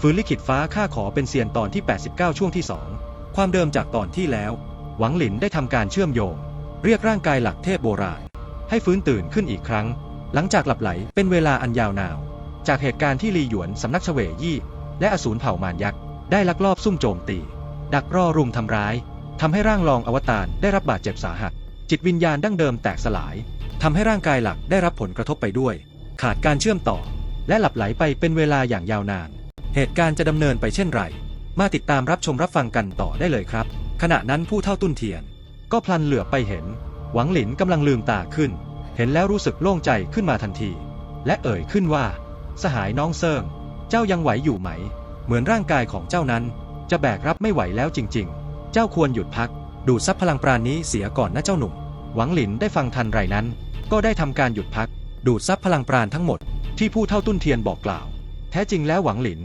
ฟื้นลิขิตฟ้าข้าขอเป็นเซียนตอนที่ 89 ช่วงที่ 2 ความเดิมจากตอนที่แล้ว หวังหลินได้ทำการเชื่อมโยง เรียกร่างกายหลักเทพโบราณ ให้ฟื้นตื่นขึ้นอีกครั้ง หลังจากหลับไหลเป็นเวลาอันยาวนาว จากเหตุการณ์ที่ลีหยวนสำนักเฉวยยี่ และอสูรเผ่ามารยักษ์ได้ลักลอบซุ่มโจมตี ดักรอรุมทำร้ายทำให้ร่างรองอวตารได้รับบาดเจ็บสาหัส จิตวิญญาณดั้งเดิมแตกสลายทำให้ร่างกายหลักได้รับผลกระทบไปด้วย ขาดการเชื่อมต่อ และหลับไหลไปเป็นเวลาอย่างยาวนาน เหตุการณ์จะดำเนินไปเช่นไร มาติดตามรับชมรับฟังกันต่อได้เลยครับ ขณะนั้นผู้เท่าตุ้นเทียน ก็พลันเหลือบไปเห็น หวังหลินกำลังลืมตาขึ้น เห็นแล้วรู้สึกโล่งใจขึ้นมาทันที และเอ่ยขึ้นว่า สหายน้องเซิงเจ้ายังไหวอยู่ไหม เหมือนร่างกายของเจ้านั้น จะแบกรับไม่ไหวแล้วจริง ๆ เจ้าควรหยุดพัก ดูดซับพลังปราณนี้เสียก่อนนะเจ้าหนุ่ม หวังหลินได้ฟังทันไรนั้น ก็ได้ทำการหยุดพัก ดูดซับพลังปราณทั้งหมด ที่ผู้เท่าตุ้นเทียนบอกกล่าว แท้จริงแล้วหวังหลิน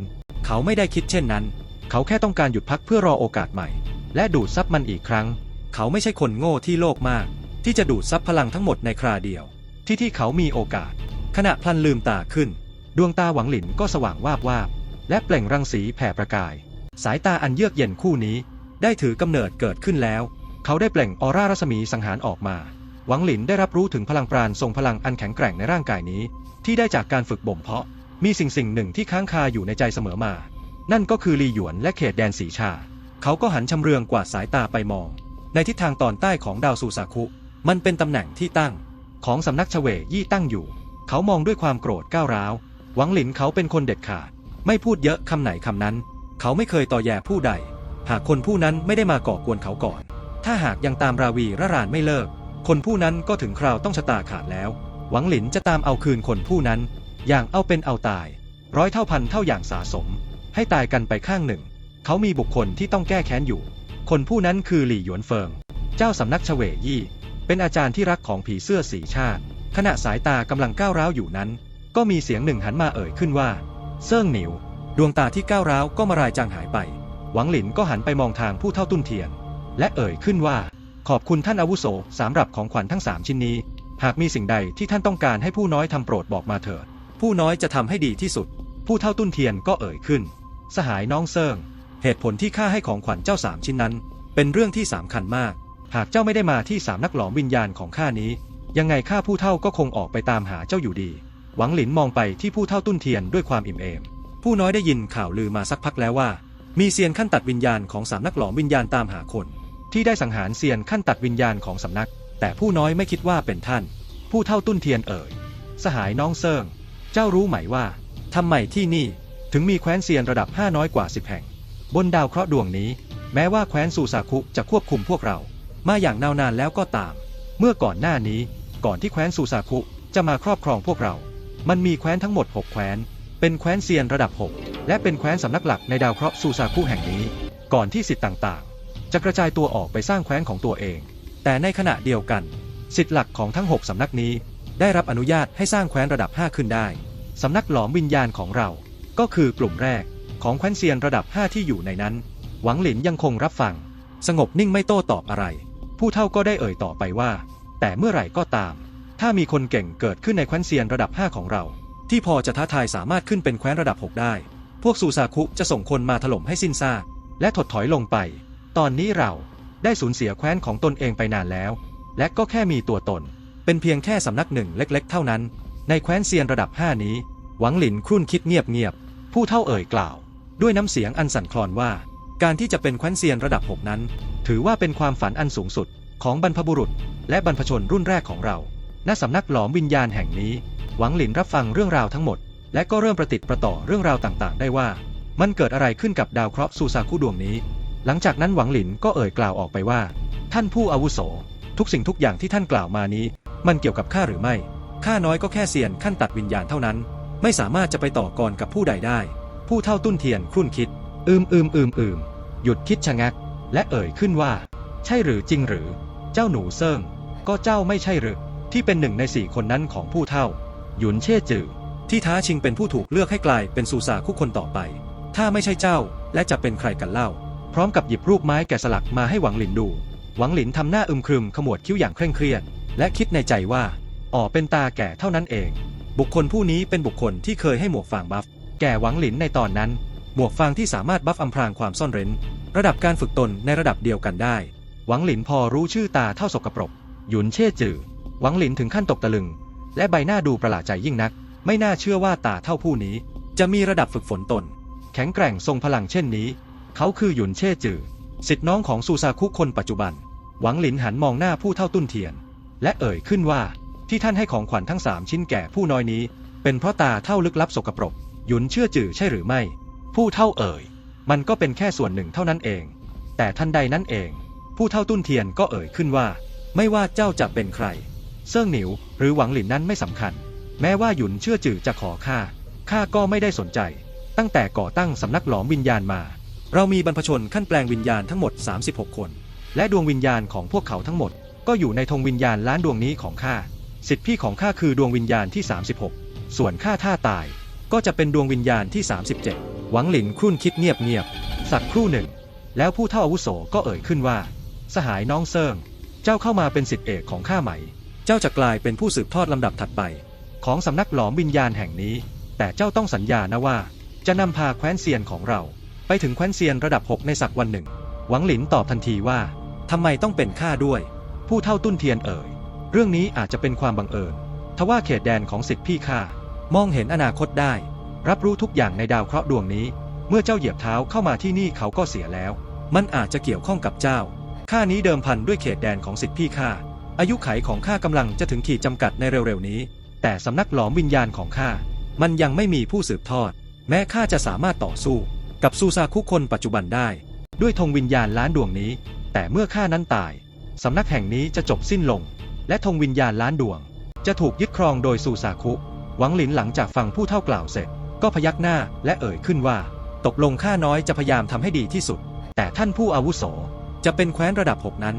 เขาไม่ได้คิดเช่นนั้น เขาแค่ต้องการหยุดพักเพื่อรอโอกาสใหม่ และดูดซับมันอีกครั้ง เขาไม่ใช่คนโง่ที่โลภมาก ที่จะดูดซับพลังทั้งหมดในคราเดียว ที่ที่เขามีโอกาส ขณะพลันลืมตาขึ้น ดวงตาหวังหลินก็สว่างวาบวาบและเปล่งรังสีแผ่ประกาย สายตาอันเยือกเย็นคู่นี้ ได้ถือกำเนิดเกิดขึ้นแล้ว เขาได้เปล่งออร่ารัศมีสังหารออกมา หวังหลินได้รับรู้ถึงพลังปราณทรงพลังอันแข็งแกร่งในร่างกายนี้ ที่ได้จากการฝึกบ่มเพาะ มีสิ่งสิ่งหนึ่งที่ค้างคาอยู่ในใจเสมอมา นั่นก็คือลีหยวนและเขตแดนสีชา เขาก็หันชำเรืองกวาดสายตาไปมอง ในทิศทางตอนใต้ของดาวซูซาคุ มันเป็นตำแหน่งที่ตั้ง ของสำนักเฉวยี่ตั้งอยู่ เขามองด้วยความโกรธก้าวร้าว หวังหลินเขาเป็นคนเด็ดขาด ไม่พูดเยอะคำไหนคำนั้น เขาไม่เคยต่อแย่ผู้ใด หากคนผู้นั้นไม่ได้มาก่อกวนเขาก่อน ถ้าหากยังตามราวีระรานไม่เลิก คนผู้นั้นก็ถึงคราวต้องชะตาขาดแล้ว หวังหลินจะตามเอาคืนคนผู้นั้น อย่างเอาเป็นเอาตาย ร้อยเท่าพันเท่าอย่างสะสม ให้ตายกันไปข้างหนึ่ง เขามีบุคคลที่ต้องแก้แค้นอยู่ คนผู้นั้นคือหลี่หยวนเฟิง เจ้าสำนักเฉวยยี่ เป็นอาจารย์ที่รักของผีเสื้อสีชาติ ขณะสายตากำลังก้าวร้าวอยู่นั้น ก็มีเสียงหนึ่งหันมาเอ่ยขึ้นว่า เซิ่งหนิว ดวงตาที่ก้าวร้าวก็มารายจางหายไป หวังหลินก็หันไปมองทางผู้เท่าตุ้นเทียน และเอ่ยขึ้นว่า ขอบคุณท่านอาวุโสสำหรับของขวัญทั้งสามชิ้นนี้ หากมีสิ่งใดที่ท่านต้องการให้ผู้น้อยทำโปรดบอกมาเถิด ผู้น้อยจะทำให้ดีที่สุด ผู้เท่าตุ้นเทียนก็เอ่ยขึ้น สหายน้องเซิงเหตุผลที่ข้าให้ของขวัญเจ้าสามชิ้นนั้น เป็นเรื่องที่สำคัญมาก หากเจ้าไม่ได้มาที่สามนักหลอมวิญญาณของข้านี้ ยังไงข้าผู้เท่าก็คงออกไปตามหาเจ้าอยู่ดี หวังหลินมองไปที่ผู้เท่าตุ้นเทียนด้วยความอิ่มเอม ผู้น้อยได้ยินข่าวลือมาสักพักแล้วว่า มีเซียนขั้นตัดวิญญาณของสามนักหลอมวิญญาณตามหาคน ที่ได้สังหารเซียนขั้นตัดวิญญาณของสำนัก แต่ผู้น้อยไม่คิดว่าเป็นท่าน ผู้เท่าตุ้นเทียนเอ่ย สหายน้องเซิง เจ้ารู้ไหมว่าทำไมที่นี่ถึงมีแคว้นเซียนระดับ 5 น้อยกว่า 10 แห่ง บนดาวเคราะห์ดวงนี้ แม้ว่าแคว้นซูซาคุจะควบคุมพวกเรา มาอย่างนาวนานแล้วก็ตาม เมื่อก่อนหน้านี้ก่อนที่แคว้นซูซาคุจะมาครอบครองพวกเรา มันมีแคว้นทั้งหมด 6 แคว้น เป็นแคว้นเซียนระดับ 6 และเป็นแคว้นสำนักหลักในดาวเคราะห์ซูซาคุแห่งนี้ ก่อนที่สิทธิ์ต่างๆ จะกระจายตัวออกไปสร้างแคว้นของตัวเอง แต่ในขณะเดียวกัน สิทธิ์หลักของทั้ง 6 สำนักนี้ ได้รับอนุญาตให้สร้างแคว้นระดับ 5 ขึ้นได้ สำนักหลอมวิญญาณของเรา ก็คือกลุ่มแรกของแคว้นเซียนระดับ 5 ที่อยู่ในนั้น หวังหลินยังคงรับฟัง สงบนิ่งไม่โต้ตอบอะไร ผู้เท่าก็ได้เอ่ยต่อไปว่า แต่เมื่อไหร่ก็ตาม ถ้ามีคนเก่งเกิดขึ้นในแคว้นเซียนระดับ 5 ของเรา ที่พอจะท้าทายสามารถขึ้นเป็นแคว้นระดับ 6 ได้ พวกซูซาคุจะส่งคนมาถล่มให้สิ้นซากและถดถอยลงไป ตอนนี้เราได้สูญเสียแคว้นของตนเองไปนานแล้ว และก็แค่มีตัวตน เป็นเพียงแค่สำนักหนึ่งเล็กๆ เท่านั้น ในแคว้นเซียนระดับ 5 นี้ หวังหลินครุ่นคิดเงียบๆ ผู้เท่าเอ่ยกล่าว ด้วยน้ำเสียงอันสั่นคลอนว่า การที่จะเป็นแคว้นเซียนระดับ 6 นั้น ถือว่าเป็นความฝันอันสูงสุดของบรรพบุรุษ และบรรพชนรุ่นแรกของเรา ณ สำนักหลอมวิญญาณแห่งนี้ หวังหลินรับฟังเรื่องราวทั้งหมด และก็เริ่มประติดประต่อเรื่องราวต่างๆ ได้ว่า มันเกิดอะไรขึ้นกับดาวเคราะห์ซูซาคุดวงนี้ หลังจากนั้นหวังหลินก็เอ่ยกล่าวออกไปว่า ท่านผู้อาวุโส ทุกสิ่งทุกอย่างที่ท่านกล่าวมานี้ มันเกี่ยวกับข้าหรือไม่ ข้าน้อยก็แค่เซียนขั้นตัดวิญญาณเท่านั้น ไม่สามารถจะไปต่อกรกับผู้ใดได้ ผู้เท่าตุ้นเทียนครุ่นคิด อืมอืมอืมอืมหยุดคิดชะงัก และเอ่ยขึ้นว่า ใช่หรือจริงหรือ เจ้าหนูเซิงก็เจ้าไม่ใช่หรือ ที่เป็นหนึ่งในสี่คนนั้นของผู้เท่า หยุนเช่จือที่ท้าชิงเป็นผู้ถูกเลือกให้กลายเป็นซูซาคู่คนต่อไป ถ้าไม่ใช่เจ้าและจะเป็นใครกันเล่า พร้อมกับหยิบรูปไม้แกะสลักมาให้หวังหลินดู หวังหลินทำหน้าอึมครึมขมวดคิ้วอย่างเคร่งเครียด และคิดในใจว่า อ๋อเป็นตาแก่เท่านั้นเอง บุคคลผู้นี้เป็นบุคคลที่เคยให้หมวกฟางบัฟ แก่หวังหลินในตอนนั้น หมวกฟางที่สามารถบัฟอำพรางความซ่อนเร้น ระดับการฝึกตนในระดับเดียวกันได้ หวังหลินพอรู้ชื่อตาเท่าสกปรก หยุนเช่จื่อหวังหลินถึงขั้นตกตะลึง และใบหน้าดูประหลาดใจยิ่งนัก ไม่น่าเชื่อว่าตาเท่าผู้นี้ จะมีระดับฝึกฝนตน แข็งแกร่งทรงพลังเช่นนี้ เขาคือหยุนเช่จื่อสิทธิน้องของซูซาคุคนปัจจุบัน หวังหลินหันมองหน้าผู้เท่าตุ้นเทียน และเอ่ยขึ้นว่า ที่ท่านให้ของขวัญทั้งสามชิ้นแก่ผู้น้อยนี้ เป็นเพราะตาเท่าลึกลับสกปรก หยุนเชื่อจือใช่หรือไม่ ผู้เท่าเอ่ย มันก็เป็นแค่ส่วนหนึ่งเท่านั้นเอง แต่ทันใดนั้นเอง ผู้เท่าตุ้นเทียนก็เอ่ยขึ้นว่า ไม่ว่าเจ้าจะเป็นใคร เซิ่งหนิวหรือหวังหลินนั้นไม่สำคัญ แม้ว่าหยุนเชื่อจือจะขอข้าข้าก็ไม่ได้สนใจ ตั้งแต่ก่อตั้งสำนักหลอมวิญญาณมา เรามีบรรพชนขั้นแปลงวิญญาณทั้งหมด 36 คน และดวงวิญญาณของพวกเขาทั้งหมด ก็อยู่ในธงวิญญาณล้านดวงนี้ของข้า สิทธิพี่ของข้าคือดวงวิญญาณที่ 36 ส่วนข้าถ้าตาย ก็จะเป็นดวงวิญญาณที่ 37 หวังหลินครุ่นคิดเงียบๆ สักครู่หนึ่ง แล้วผู้เท่าอาวุโสก็เอ่ยขึ้นว่า สหายน้องเซิง เจ้าเข้ามาเป็นสิทธิเอกของข้าไหม เจ้าจะกลายเป็นผู้สืบทอดลำดับถัดไป ของสำนักหลอมวิญญาณแห่งนี้ แต่เจ้าต้องสัญญานะว่า จะนำพาแคว้นเซียนของเรา ไปถึงแคว้นเซียนระดับ 6 ในสักวันหนึ่ง หวังหลินตอบทันทีว่า ทำไมต้องเป็นข้าด้วย ผู้เท่าตุ้นเทียนเอ่ย เรื่องนี้อาจจะเป็นความบังเอิญ ทว่าเขตแดนของสิทธิพี่ข้ามองเห็นอนาคตได้ รับรู้ทุกอย่างในดาวเคราะห์ดวงนี้ เมื่อเจ้าเหยียบเท้าเข้ามาที่นี่เขาก็เสียแล้ว มันอาจจะเกี่ยวข้องกับเจ้า ข้านี้เดิมพันด้วยเขตแดนของสิทธิพี่ข้า อายุไขของข้ากำลังจะถึงขีดจำกัดในเร็วๆนี้ แต่สำนักหลอมวิญญาณของข้า มันยังไม่มีผู้สืบทอด แม้ข้าจะสามารถต่อสู้ กับซูซาคุคนปัจจุบันได้ ด้วยธงวิญญาณล้านดวงนี้ แต่เมื่อข้านั้นตาย สำนักแห่งนี้จะจบสิ้นลง และธงวิญญาณล้านดวง จะถูกยึดครองโดยซูซาคุ หวังหลินหลังจากฟังผู้เท่ากล่าวเสร็จ ก็พยักหน้าและเอ่ยขึ้นว่า ตกลงข้าน้อยจะพยายามทำให้ดีที่สุด แต่ท่านผู้อาวุโส จะเป็นแคว้นระดับหกนั้น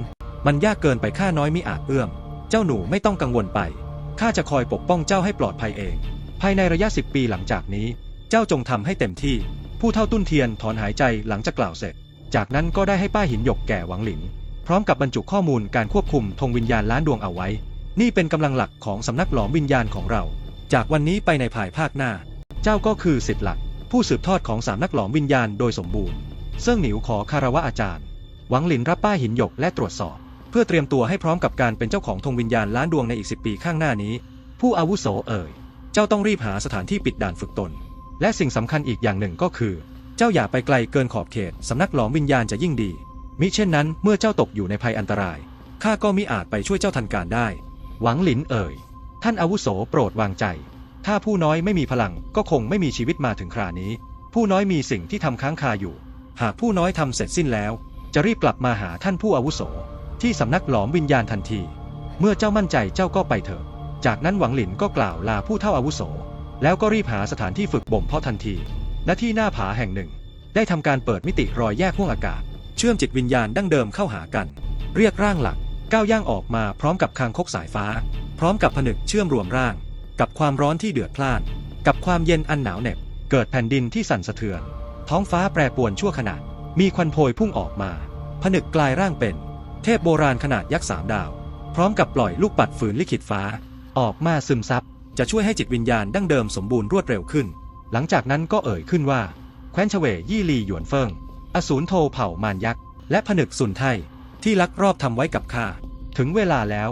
มันยากเกินไปข้าน้อยมิอาจเอื้อม เจ้าหนูไม่ต้องกังวลไปข้าจะคอยปกป้องเจ้าให้ปลอดภัยเอง ภายในระยะสิบปีหลังจากนี้ เจ้าจงทำให้เต็มที่ ผู้เท่าตุ้นเทียนถอนหายใจหลังจากกล่าวเสร็จ จากนั้นก็ได้ให้ป้าหินหยกแก่หวังหลิน พร้อมกับบรรจุข้อมูลการควบคุมธงวิญญาณล้านดวงเอาไว้ นี่เป็นกำลังหลักของสำนักหลอมวิญญาณของเรา จากวันนี้ไปในภายภาคหน้า เจ้าก็คือสิทธิ์หลัก ผู้สืบทอดของสามนักหลอมวิญญาณโดยสมบูรณ์ เซิ่งหนิวขอคารวะอาจารย์ หวังหลินรับป้ายหินหยกและตรวจสอบ เพื่อเตรียมตัวให้พร้อมกับการเป็นเจ้าของธงวิญญาณล้านดวงในอีกสิปีข้างหน้านี้ ผู้อาวุโสเอ่ย เจ้าต้องรีบหาสถานที่ปิดด่านฝึกตน และสิ่งสำคัญอีกอย่างหนึ่งก็คือ เจ้าอย่าไปไกลเกินขอบเขตสำนักหลอมวิญญาณจะยิ่งดี มิเช่นนั้นเมื่อเจ้าตกอยู่ในภัยอันตรายข้าก็มิอาจไปช่วยเจ้าทันการได้ หวังหลินเอ่ย ท่านอาวุโสโปรดวางใจ ถ้าผู้น้อยไม่มีพลังก็คงไม่มีชีวิตมาถึงครานี้ ผู้น้อยมีสิ่งที่ทำค้างคาอยู่ หากผู้น้อยทำเสร็จสิ้นแล้ว จะรีบกลับมาหาท่านผู้อาวุโส ที่สำนักหลอมวิญญาณทันที เมื่อเจ้ามั่นใจเจ้าก็ไปเถอะ จากนั้นหวังหลินก็กล่าวลาผู้เท่าอาวุโส แล้วก็รีบหาสถานที่ฝึกบ่มเพาะทันที ณที่หน้าผาแห่งหนึ่ง ได้ทำการเปิดมิติรอยแยกห้วงอากาศ เชื่อมจิตวิญญาณดั้งเดิมเข้าหากัน เรียกร่างหลักก้าวย่างออกมาพร้อมกับคางคกสายฟ้า พร้อมกับผนึกเชื่อมรวมร่าง กับความร้อนที่เดือดพล่าน กับความเย็นอันหนาวเหน็บ เกิดแผ่นดินที่สั่นสะเทือน ท้องฟ้าแปรปรวนชั่วขณะมีควันโพยพุ่งออกมา ผนึกกลายร่างเป็น เทพโบราณขนาดยักษ์สามดาว พร้อมกับปล่อยลูกปัดฝืนลิขิตฟ้า ออกมาซึมซับจะช่วยให้จิตวิญญาณดั้งเดิมสมบูรณ์รวดเร็วขึ้น หลังจากนั้นก็เอ่ยขึ้นว่า แคว้นเฉวยี่ลีหยวนเฟิง อสูรโทเผ่ามารยักษ์ และผนึกสุนไทยที่ลักรอบทำไว้กับข้า ถึงเวลาแล้ว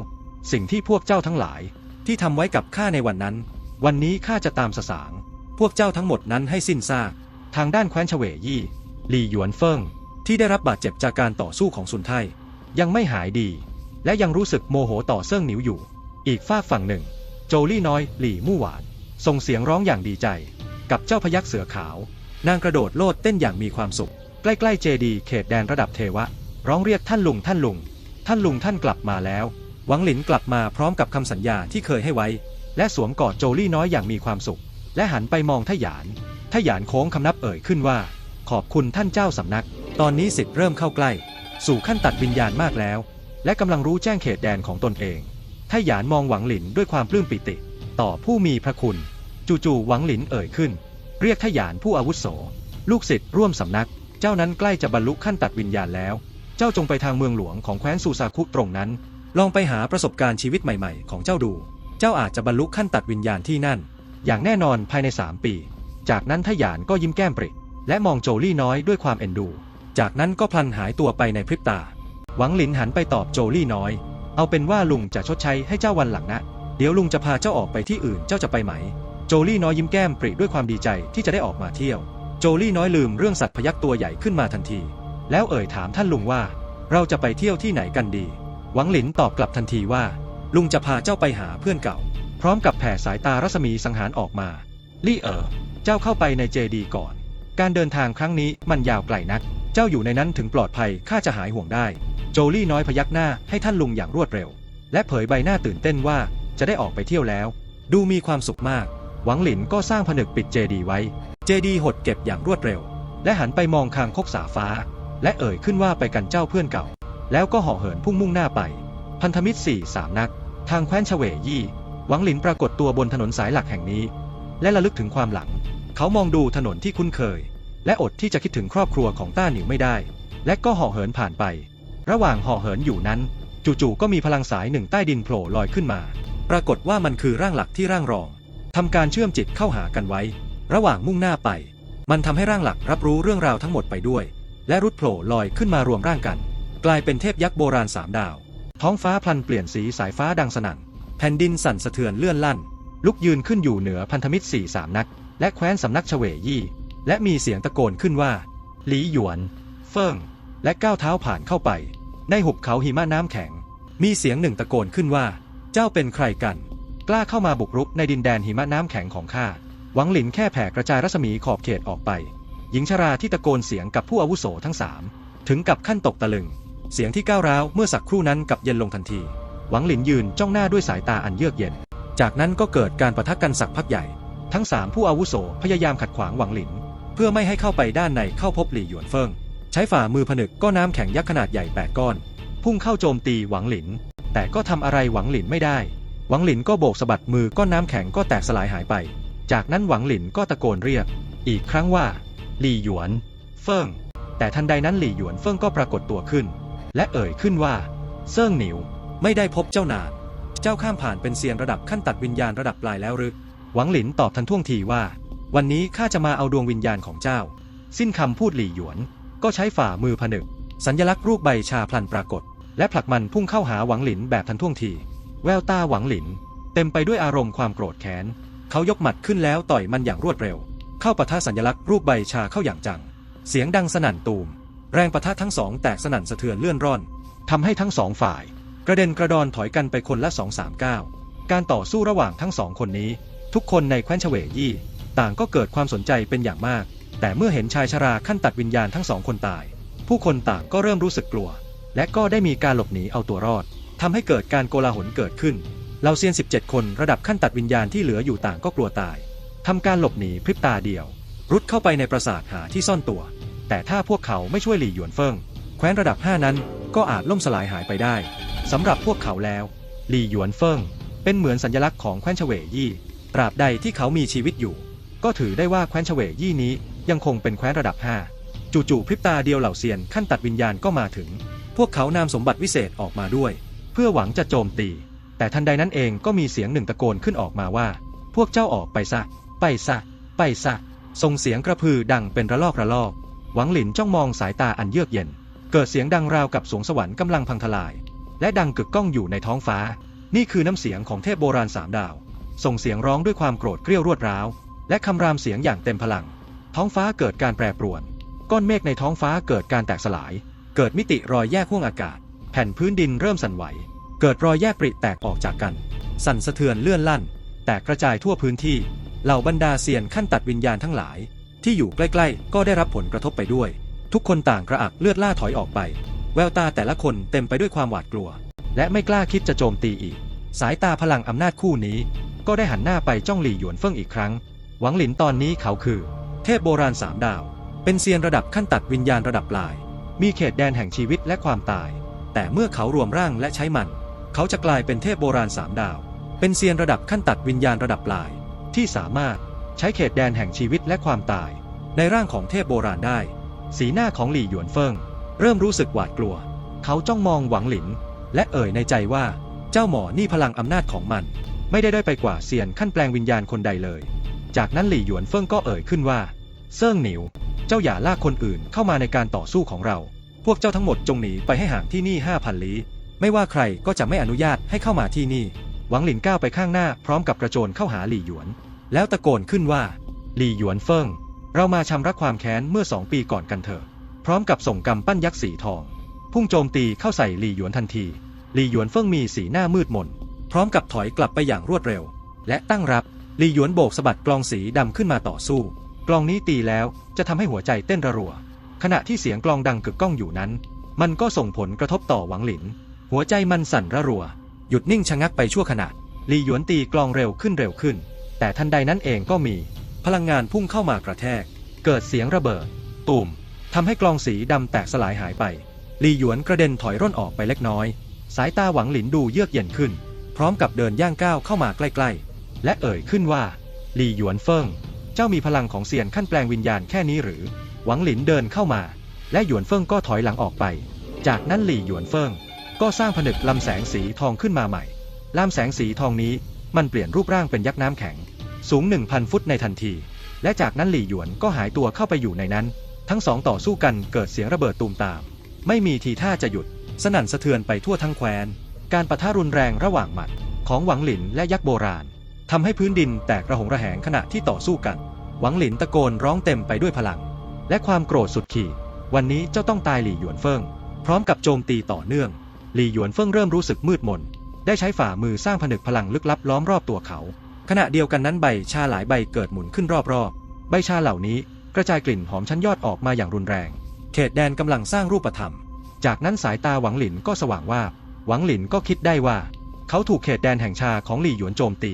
สิ่งที่พวกเจ้าทั้งหลาย ที่ทำไว้กับข้าในวันนั้น วันนี้ข้าจะตามสสาง พวกเจ้าทั้งหมดนั้นให้สิ้นซาก ทางด้านแคว้นเฉวยี่หลี่หยวนเฟิงที่ได้รับบาดเจ็บจากการต่อสู้ของสุนไทยยังไม่หายดี และยังรู้สึกโมโหต่อเซิ่งหนิวอยู่ อีกฝากฝั่งหนึ่ง โจลี่น้อย หลี่มู่หวานส่งเสียงร้องอย่างดีใจ กับเจ้าพยักเสือขาว นางกระโดดโลดเต้นอย่างมีความสุข ใกล้ๆเจดีเขตแดนระดับเทวะ ร้องเรียกท่านลุงท่านลุง ท่านลุงท่านกลับมาแล้ว หวังหลินกลับมาพร้อมกับคำสัญญาที่เคยให้ไว้ และสวมกอดโจลี่น้อยอย่างมีความสุข และหันไปมองทหยานทหยานโค้งคำนับเอ่ยขึ้นว่า ขอบคุณท่านเจ้าสำนัก ตอนนี้สิทธิ์เริ่มเข้าใกล้ สู่ขั้นตัดวิญญาณมากแล้ว และกำลังรู้แจ้งเขตแดนของตนเองทหยานมองหวังหลินด้วยความปลื้มปิติ ต่อผู้มีพระคุณ จู่ๆหวังหลินเอ่ยขึ้น เรียกทหยานผู้อาวุโส ลูกศิษย์ร่วมสำนัก เจ้านั้นใกล้จะบรรลุขั้นตัดวิญญาณแล้ว เจ้าจงไปทางเมืองหลวงของแคว้นซูซาคุตรงนั้น ลองไปหาประสบการณ์ชีวิตใหม่ๆ ของเจ้าดู เจ้าอาจจะบรรลุขั้นตัดวิญญาณที่นั่น อย่างแน่นอนภายใน 3 ปี จากนั้นทหยานก็ยิ้มแก้มปริและมองโจลี่น้อยด้วยความเอ็นดู จากนั้นก็พลันหายตัวไปในพริบตา หวังหลินหันไปตอบโจลี่น้อย เอาเป็นว่าลุงจะชดใช้ให้เจ้าวันหลังนะ เดี๋ยวลุงจะพาเจ้าออกไปที่อื่นเจ้าจะไปไหม โจลี่น้อยยิ้มแก้มปริด้วยความดีใจที่จะได้ออกมาเที่ยว โจลี่น้อยลืมเรื่องสัตว์พยักตัวใหญ่ขึ้นมาทันที แล้วเอ่ยถามท่านลุงว่า เราจะไปเที่ยวที่ไหนกันดี หวังหลินตอบกลับทันทีว่า ลุงจะพาเจ้าไปหาเพื่อนเก่า พร้อมกับแผ่สายตารัศมีสังหารออกมา ลี่เอ๋อเจ้าเข้าไปในเจดีก่อน การเดินทางครั้งนี้มันยาวไกลนัก เจ้าอยู่ในนั้นถึงปลอดภัยข้าจะหายห่วงได้ โจลี่น้อยพยักหน้าให้ท่านลุงอย่างรวดเร็ว และเผยใบหน้าตื่นเต้นว่าจะได้ออกไปเที่ยวแล้ว ดูมีความสุขมาก หวังหลินก็สร้างผนึกปิดเจดีไว้ เจดีหดเก็บอย่างรวดเร็ว และหันไปมองคางคกสาฟ้า และเอ่ยขึ้นว่าไปกันเจ้าเพื่อนเก่า แล้วก็ห่อเหินพุ่งมุ่งหน้าไป พันธมิตรสี่สามนัก ทางแคว้นเฉวยี่ หวังหลินปรากฏตัวบนถนนสายหลักแห่งนี้ และระลึกถึงความหลัง เขามองดูถนนที่คุ้นเคย และอดที่จะคิดถึงครอบครัวของต้าหนิวไม่ได้ และก็ห่อเหินผ่านไป ระหว่างห่อเหินอยู่นั้น จู่ๆก็มีพลังสายหนึ่งใต้ดินโผล่ลอยขึ้นมา ปรากฏว่ามันคือร่างหลักที่ร่างรองทำการเชื่อมจิตเข้าหากันไว้ ระหว่างมุ่งหน้าไป มันทำให้ร่างหลักรับรู้เรื่องราวทั้งหมดไปด้วย และรุดโผล่ลอยขึ้นมารวมร่างกัน กลายเป็นเทพยักษ์โบราณสามดาว ท้องฟ้าพลันเปลี่ยนสีสายฟ้าดังสนั่น แผ่นดินสั่นสะเทือนเลื่อนลั่น ลุกยืนขึ้นอยู่เหนือพันธมิตรสี่สามนัก และแคว้นสำนักเฉวยี่ และมีเสียงตะโกนขึ้นว่า หลีหยวน เฟิงและก้าวเท้าผ่านเข้าไป ในหุบเขาหิมะน้ำแข็ง มีเสียงหนึ่งตะโกนขึ้นว่า เจ้าเป็นใครกัน กล้าเข้ามาบุกรุกในดินแดนหิมะน้ำแข็งของข้า หวังหลินแค่แผ่กระจายรัศมีขอบเขตออกไป หญิงชราที่ตะโกนเสียงกับผู้อาวุโสทั้งสามถึงกับขั้นตกตะลึง เสียงที่ก้าวร้าวเมื่อสักครู่นั้นกับเย็นลงทันที หวังหลินยืนจ้องหน้าด้วยสายตาอันเยือกเย็น จากนั้นก็เกิดการประทะกันสักพักใหญ่ ทั้งสามผู้อาวุโสพยายามขัดขวางหวังหลิน เพื่อไม่ให้เข้าไปด้านในเข้าพบหลี่หยวนเฟิง ใช้ฝ่ามือผนึกก้อนน้ำแข็งยักษ์ขนาดใหญ่แปดก้อน พุ่งเข้าโจมตีหวังหลิน แต่ก็ทำอะไรหวังหลินไม่ได้ หวังหลินก็โบกสะบัดมือก้อนน้ำแข็งก็แตกสลายหายไป จากนั้นหวังหลินก็ตะโกนเรียก อีกครั้งว่า หลี่หยวน เฟิง แต่ทันใดนั้นหลี่หยวนเฟิงก็ปรากฏตัวขึ้น และเอ่ยขึ้นว่า เซิ่งหนิว ไม่ได้พบเจ้านาน เจ้าข้ามผ่านเป็นเซียนระดับขั้นตัดวิญญาณระดับปลายแล้วหรือ หวังหลินตอบทันท่วงทีว่า วันนี้ข้าจะมาเอาดวงวิญญาณของเจ้า สิ้นคำพูดหลี่หยวน ก็ใช้ฝ่ามือผนึก สัญลักษณ์รูปใบชาพลันปรากฏ และผลักมันพุ่งเข้าหาหวังหลินแบบทันท่วงที แววตาหวังหลิน เต็มไปด้วยอารมณ์ความโกรธแค้น เขายกหมัดขึ้นแล้วต่อยมันอย่างรวดเร็ว เข้าปะทะสัญลักษณ์รูปใบชาเข้าอย่างจัง เสียงดังสนั่นตูม แรงปะทะทั้งสองแตกสนั่นสะเทือนเลื่อนร่อนทำให้ทั้งสองฝ่าย กระเด็นกระดอนถอยกันไปคนละสองสามก้าวการต่อสู้ระหว่างทั้งสองคนนี้ ทุกคนในแคว้นเฉวยี่ ต่างก็เกิดความสนใจเป็นอย่างมาก แต่เมื่อเห็นชายชราขั้นตัดวิญญาณทั้งสองคนตาย ผู้คนต่างก็เริ่มรู้สึกกลัว และก็ได้มีการหลบหนีเอาตัวรอดทำให้เกิดการโกลาหลเกิดขึ้น เหล่าเซียน 17 คนระดับขั้นตัดวิญญาณที่เหลืออยู่ต่างก็กลัวตาย ทำการหลบหนีพริบตาเดียว รุดเข้าไปในปราสาทหาที่ซ่อนตัว แต่ถ้าพวกเขาไม่ช่วยหลี่หยวนเฟิงแคว้นระดับ 5 นั้นก็อาจล่มสลายหายไปได้สำหรับพวกเขาแล้ว หลี่หยวนเฟิงเป็นเหมือนสัญลักษณ์ของแคว้นเฉวยี่ ตราบใดที่เขามีชีวิตอยู่ ก็ถือได้ว่าแคว้นเฉวยี่นี้ยังคงเป็นแคว้นระดับ 5 จู่ๆพริบตาเดียวเหล่าเซียนขั้นตัดวิญญาณก็มาถึง พวกเขานำสมบัติวิเศษออกมาด้วย เพื่อหวังจะโจมตี แต่ทันใดนั้นเองก็มีเสียงหนึ่งตะโกนขึ้นออกมาว่า พวกเจ้าออกไปซะ ไปซะ ไปซะ ส่งเสียงกระพือดังเป็นระลอกระลอก หวังหลินจ้องมองสายตาอันเยือกเย็น เกิดเสียงดังราวกับสวงสวรรค์กำลังพังทลาย และดังกึกก้องอยู่ในท้องฟ้า นี่คือน้ำเสียงของเทพโบราณสามดาว ส่งเสียงร้องด้วยความโกรธเกรี้ยวรวดร้าว และคำรามเสียงอย่างเต็มพลัง ท้องฟ้าเกิดการแปรปรวน ก้อนเมฆในท้องฟ้าเกิดการแตกสลาย เกิดมิติรอยแยกห้วงอากาศ แผ่นพื้นดินเริ่มสั่นไหว เกิดรอยแยกปริแตกออกจากกัน สั่นสะเทือนเลื่อนลั่น แตกกระจายทั่วพื้นที่ เหล่าบรรดาเซียนขั้นตัดวิญญาณทั้งหลาย ที่อยู่ใกล้ๆ ก็ได้รับผลกระทบไปด้วย ทุกคนต่างกระอักเลือดล่าถอยออกไป แววตาแต่ละคนเต็มไปด้วยความหวาดกลัว และไม่กล้าคิดจะโจมตีอีก สายตาพลังอำนาจคู่นี้ ก็ได้หันหน้าไปจ้องหลี่หยวนเฟิ่งอีกครั้ง หวังหลินตอนนี้เขาคือ เทพโบราณสามดาว เป็นเซียนระดับขั้นตัดวิญญาณระดับปลาย มีเขตแดนแห่งชีวิตและความตาย แต่เมื่อเขารวมร่างและใช้มัน เขาจะกลายเป็นเทพโบราณสามดาว เป็นเซียนระดับขั้นตัดวิญญาณระดับปลาย ที่สามารถใช้เขตแดนแห่งชีวิตและความตาย ในร่างของเทพโบราณได้ สีหน้าของหลี่หยวนเฟิง เริ่มรู้สึกหวาดกลัว เขาจ้องมองหวังหลิน และเอ่ยในใจว่า เจ้าหมอนี่พลังอำนาจของมัน ไม่ได้ได้ไปกว่าเซียนขั้นแปลงวิญญาณคนใดเลย จากนั้นหลี่หยวนเฟิงก็เอ่ยขึ้นว่า เซิ่งหนิว เจ้าอย่าลากคนอื่นเข้ามาในการต่อสู้ของเรา พวกเจ้าทั้งหมดจงหนีไปให้ห่างที่นี่ห้าพันลี้ ไม่ว่าใครก็จะไม่อนุญาตให้เข้ามาที่นี่ หวังหลินก้าวไปข้างหน้าพร้อมกับกระโจนเข้าหาหลี่หยวน แล้วตะโกนขึ้นว่า หลี่หยวนเฟิง เรามาชำระความแค้นเมื่อสองปีก่อนกันเถอะ พร้อมกับส่งกำปั้นยักษ์สีทอง พุ่งโจมตีเข้าใส่หลี่หยวนทันที หลี่หยวนเฟิงมีสีหน้ามืดมน พร้อมกับถอยกลับไปอย่างรวดเร็ว และตั้งรับหลี่หยวนโบกสะบัดกลองสีดำขึ้นมาต่อสู้ กลองนี้ตีแล้วจะทำให้หัวใจเต้นระรัว ขณะที่เสียงกลองดังกึกก้องอยู่นั้น มันก็ส่งผลกระทบต่อหวังหลิน หัวใจมันสั่นระรัว หยุดนิ่งชะงักไปชั่วขณะหลี่หยวนตีกลองเร็วขึ้นเร็วขึ้น แต่ทันใดนั้นเองก็มี พลังงานพุ่งเข้ามากระแทก เกิดเสียงระเบิด ตุ่มทำให้กลองสีดำแตกสลายหายไปหลี่หยวนกระเด็นถอยร่นออกไปเล็กน้อย สายตาหวังหลินดูเยือกเย็นขึ้น พร้อมกับเดินย่างก้าวเข้ามาใกล้ๆ และเอ่ยขึ้นว่าหลี่หยวนเฟิงเจ้ามีพลังของเซียนขั้นแปลงวิญญาณแค่นี้หรือ หวังหลินเดินเข้ามา และหยวนเฟิงก็ถอยหลังออกไป จากนั้นหลี่หยวนเฟิง ก็สร้างผนึกลำแสงสีทองขึ้นมาใหม่ลำแสงสีทองนี้มันเปลี่ยนรูปร่างเป็นยักษ์น้ำแข็ง สูง 1,000 ฟุตในทันที และจากนั้นหลี่หยวนก็หายตัวเข้าไปอยู่ในนั้น ทั้งสองต่อสู้กันเกิดเสียงระเบิดตูมตาม ไม่มีทีท่าจะหยุด สนั่นสะเทือนไปทั่วทั้งแคว้น การปะทะรุนแรงระหว่างหมัด ของหวังหลินและยักษ์โบราณทำให้พื้นดินแตกระหงระแหงขณะที่ต่อสู้กัน หวังหลินตะโกนร้องเต็มไปด้วยพลัง และความโกรธสุดขีด วันนี้เจ้าต้องตายหลี่หยวนเฟิง พร้อมกับโจมตีต่อเนื่อง หลี่หยวนเฟิงเริ่มรู้สึกมืดมน ได้ใช้ฝ่ามือสร้างผนึกพลังลึกลับล้อมรอบตัวเขา ขณะเดียวกันนั้นใบชาหลายใบเกิดหมุนขึ้นรอบๆ ใบชาเหล่านี้กระจายกลิ่นหอมชั้นยอดออกมาอย่างรุนแรง เขตแดนกำลังสร้างรูปธรรม จากนั้นสายตาหวังหลินก็สว่างว่า หวังหลินก็คิดได้ว่า เขาถูกเขตแดนแห่งชาของหลี่หยวนโจมตี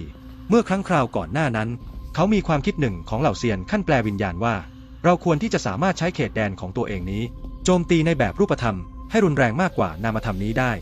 เมื่อครั้งคราวก่อนหน้านั้น เขามีความคิดหนึ่งของเหล่าเซียนขั้นแปลวิญญาณว่า เราควรที่จะสามารถใช้เขตแดนของตัวเองนี้ โจมตีในแบบรูปธรรม ให้รุนแรงมากกว่านามธรรมนี้ได้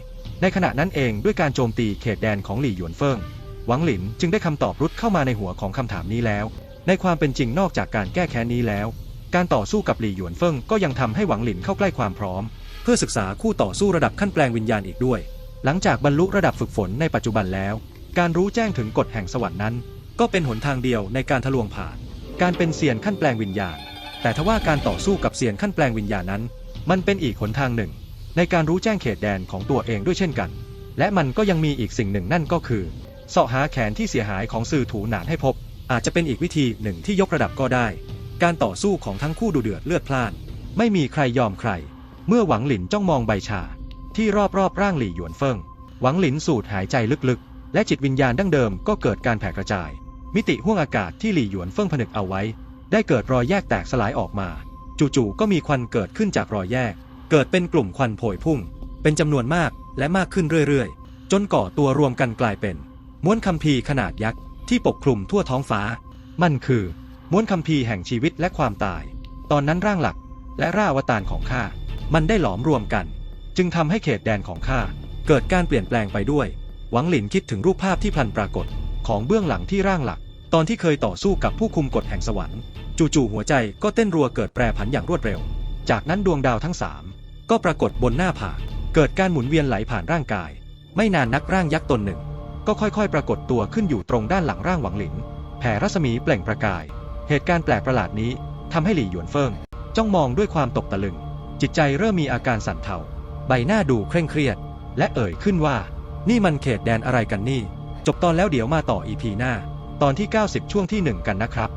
ในขณะนั้นเองด้วยการโจมตีเขตแดนของหลี่หยวนเฟิงหวังหลินจึงได้คำตอบรุดเข้ามาในหัวของคำถามนี้แล้ว ในความเป็นจริงนอกจากการแก้แค้นนี้แล้ว การต่อสู้กับหลี่หยวนเฟิงก็ยังทำให้หวังหลินเข้าใกล้ความพร้อม เพื่อศึกษาคู่ต่อสู้ระดับขั้นแปลงวิญญาณอีกด้วย หลังจากบรรลุระดับฝึกฝนในปัจจุบันแล้ว การรู้แจ้งถึงกฎแห่งสวรรค์นั้น ก็เป็นหนทางเดียวในการทะลวงผ่าน การเป็นเซียนขั้นแปลงวิญญาณ แต่ทว่าการต่อสู้กับเซียนขั้นแปลงวิญญาณนั้น มันเป็นอีกหนทางหนึ่ง ในการรู้แจ้งเขตแดนของตัวเองด้วยเช่นกัน และมันก็ยังมีอีกสิ่งหนึ่งนั่นก็คือเสาะหาแขนที่เสียหายของสื่อถูหนานให้พบ อาจจะเป็นอีกวิธีหนึ่งที่ยกระดับก็ได้ การต่อสู้ของทั้งคู่ดูเดือดเลือดพล่าน ไม่มีใครยอมใคร เมื่อหวังหลินจ้องมองใบชา ที่รอบรอบร่างหลี่หยวนเฟิงหวังหลินสูดหายใจลึกๆ และจิตวิญญาณดั้งเดิมก็เกิดการแผ่กระจาย มิติห้วงอากาศที่หลี่หยวนเฟิงผนึกเอาไว้ ได้เกิดรอยแยกแตกสลายออกมา จู่ๆก็มีควันเกิดขึ้นจากรอยแยก เกิดเป็นกลุ่มควันโผยพุ่ง เป็นจำนวนมากและมากขึ้นเรื่อยๆ จนก่อตัวรวมกันกลายเป็น ม้วนคัมภีร์ขนาดยักษ์ที่ปกคลุมทั่วท้องฟ้า มันคือ ม้วนคัมภีร์แห่งชีวิตและความตาย ตอนนั้นร่างหลักและร่าวตารของข้า มันได้หลอมรวมกัน จึงทำให้เขตแดนของข้าเกิดการเปลี่ยนแปลงไปด้วย หวังหลินคิดถึงรูปภาพที่พลันปรากฏ ของเบื้องหลังที่ร่างหลัก ตอนที่เคยต่อสู้กับผู้คุมกฎแห่งสวรรค์ จู่ๆหัวใจก็เต้นรัวเกิดแปรผันอย่างรวดเร็ว จากนั้นดวงดาวทั้งสามก็ปรากฏบนหน้าผากเกิดการหมุนเวียนไหลผ่านร่างกาย ไม่นานนักร่างยักษ์ตนหนึ่ง ก็ค่อยๆ ปรากฏตัวขึ้นอยู่ตรงด้านหลังร่างหวังหลินแผ่รัศมีเปล่งประกาย เหตุการณ์แปลกประหลาดนี้ทำให้หลี่หยวนเฟิงจ้องมองด้วยความตกตะลึง จิตใจเริ่มมีอาการสั่นเทาใบหน้าดูเคร่งเครียด และเอ่ยขึ้นว่า นี่มันเขตแดนอะไรกันนี่ จบตอนแล้วเดี๋ยวมาต่ออีพีหน้า ตอนที่ 90 ช่วงที่ 1 กันนะครับ